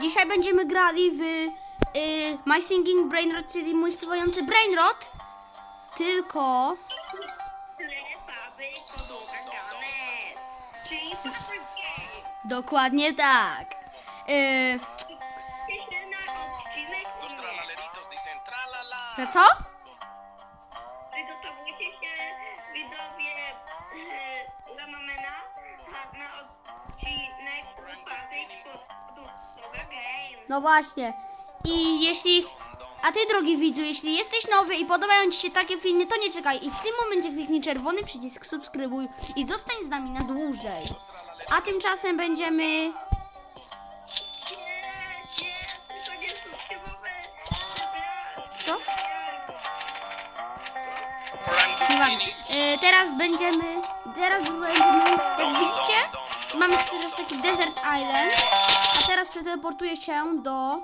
Dzisiaj będziemy grali w y, My Singing Brainrot, czyli mój śpiewający Brainrot. Tylko dokładnie tak. Y, na co? Przygotowujcie się widzowie e, Ramamena na, No właśnie. I jeśli. A ty, drogi widzu, jeśli jesteś nowy i podobają ci się takie filmy, to nie czekaj. I w tym momencie kliknij czerwony przycisk subskrybuj i zostań z nami na dłużej. A tymczasem będziemy. Co? E, teraz będziemy. Teraz będziemy. Jak widzicie, mamy teraz taki Desert Island. Teraz przeteleportuję się do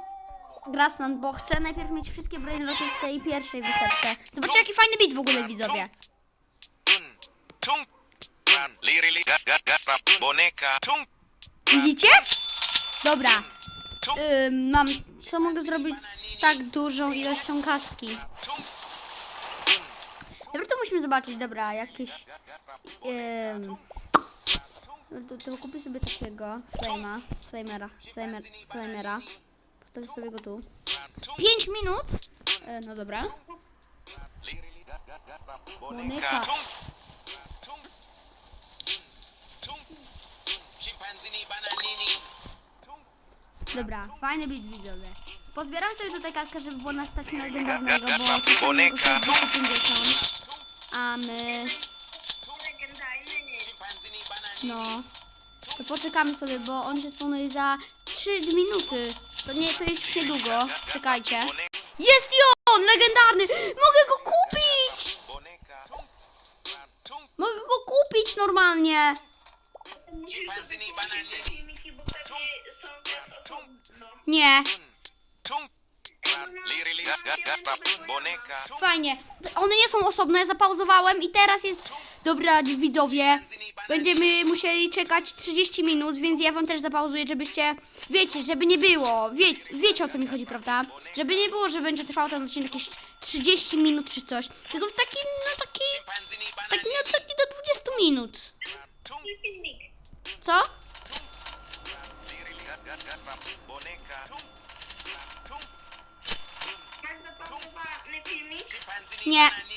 Grassland, bo chcę najpierw mieć wszystkie brainroty w tej pierwszej wysepce. Zobaczcie jaki fajny beat w ogóle widzowie. Widzicie? Dobra. Ym, mam. Co mogę zrobić z tak dużą ilością kaski? Dobra, to musimy zobaczyć. Dobra, jakieś. Ym, to, to kupię sobie takiego flame'a, flamera, flamer, flamera. Postawię sobie go tu. 5 minut. E, no dobra. tung, Dobra, fajny beat widzowie. Pozbieram sobie tutaj kaskę, żeby było nas stać na legendarnego, bo już 250. A my, poczekamy sobie, bo on się spełnuje za 3 minuty. To nie, to jest niedługo. Czekajcie. Jest i on! Legendarny! Mogę go kupić! Mogę go kupić normalnie! Nie, fajnie. One nie są osobno, ja zapauzowałem i teraz jest... Dobra, widzowie, będziemy musieli czekać 30 minut, więc ja wam też zapauzuję, żebyście... Wiecie, żeby nie było, wie, wiecie o co mi chodzi, prawda? Żeby nie było, że będzie trwał ten odcinek jakieś 30 minut czy coś, tylko w taki, no taki... Taki, no taki do 20 minut. Co? liri,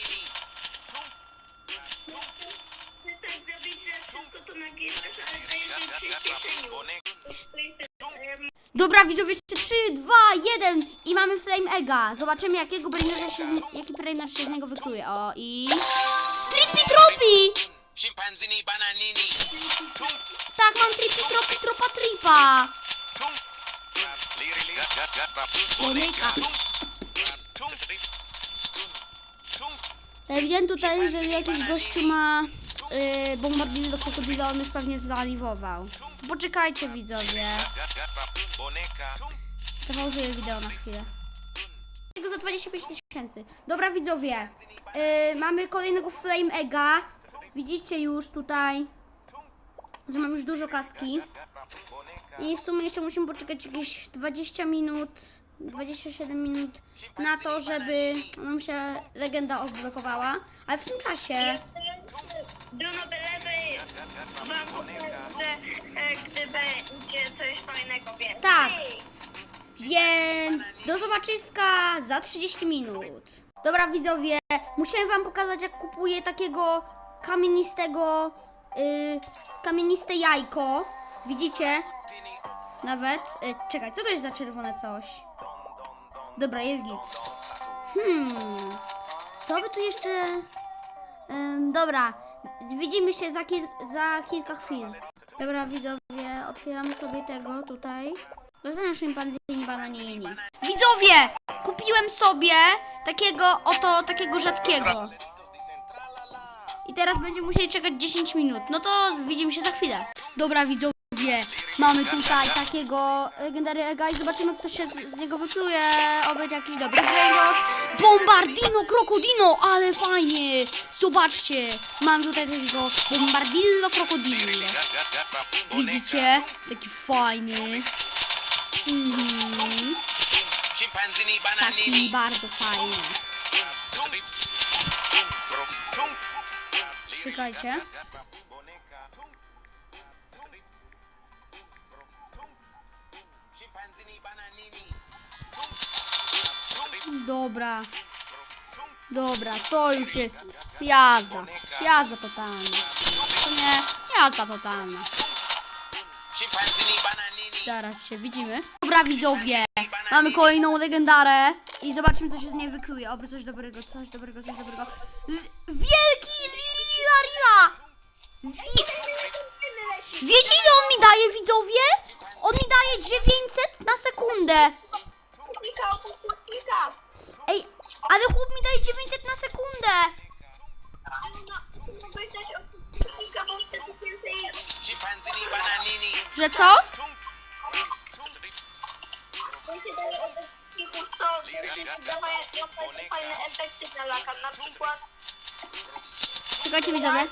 Dobra, widzowie, 3, 2, 1 i mamy Flame Egga. Zobaczymy, jakiego brainera się, z- jaki brainer się z niego wykluje. O, i... Trippy Tropi! Tak, mam Trippy Tropi, Tropa Tripa. tung, Ja widziałem tutaj, że jakiś gościu ma yy, bombardino do krokodyla, on już pewnie zaliwował. Poczekajcie, widzowie. Tung, Zapauzuję wideo na chwilę. Tego za 25 tysięcy. Dobra widzowie, yy, mamy kolejnego Flame Egga. Widzicie już tutaj, że mam już dużo kaski. I w sumie jeszcze musimy poczekać jakieś 20 minut, 27 minut na to, żeby nam się legenda odblokowała. Ale w tym czasie, Bruno Belewy wam pokaże, e, gdy będzie coś fajnego więcej. Tak. więc do zobaczyska za 30 minut. Dobra widzowie, musiałem wam pokazać jak kupuję takiego kamienistego, yy, kamieniste jajko. Widzicie? Nawet. Y, czekaj, co to jest za czerwone coś? Dobra, jest git. Hmm. Co by tu jeszcze... Ym, dobra, widzimy się za, kil za kilka chwil. Dobra, widzowie, otwieramy sobie tego tutaj. Dostaniesz szympanzini bananini. Widzowie! Kupiłem sobie takiego, oto takiego rzadkiego. I teraz będziemy musieli czekać 10 minut. No to widzimy się za chwilę. Dobra, widzowie, mamy tutaj takiego legendary Ega i zobaczymy, kto się z, z niego wypluje. Oby jakiś dobry brainrot. Bombardino, krokodino, ale fajnie. Zobaczcie, mam tutaj takiego bombardillo krokodillo. Widzicie? Taki fajny. Chimpanzini Taki bardzo fajny. Czekajcie. Dobra. Dobra, to już jest jazda. Jazda totalna. To nie, jazda totalna. Zaraz się widzimy. Dobra widzowie, mamy kolejną legendarę i zobaczymy co się z niej wykryje. Oby coś dobrego, coś dobrego, coś dobrego. Wielki! I... Wiecie ile on mi daje widzowie? On mi daje 900 na sekundę. Klika. Ej, ale chłop mi daje 900 na sekundę. Że co? Czekajcie widzowie.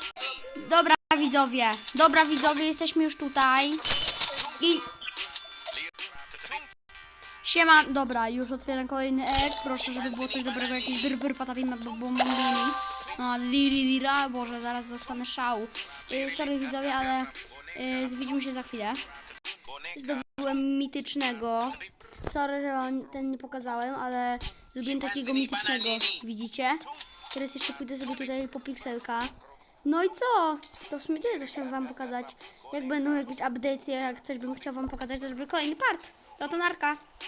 Dobra widzowie, dobra widzowie, jesteśmy już tutaj. I Siema, dobra, już otwieram kolejny ek. Proszę, żeby było coś dobrego, jakiś byr patabim bombini. No, liri lira, boże, zaraz zostanę szału. Y, sorry widzowie, ale y, widzimy się za chwilę. Zdobyłem mitycznego. Sorry, że wam ten nie pokazałem, ale zrobiłem takiego mitycznego. Widzicie? Teraz jeszcze pójdę sobie tutaj po pikselka. No i co? To w sumie tyle, co chciałam wam pokazać. Jak będą jakieś update'y, jak coś bym chciał wam pokazać, to żeby kolejny part. No to narka.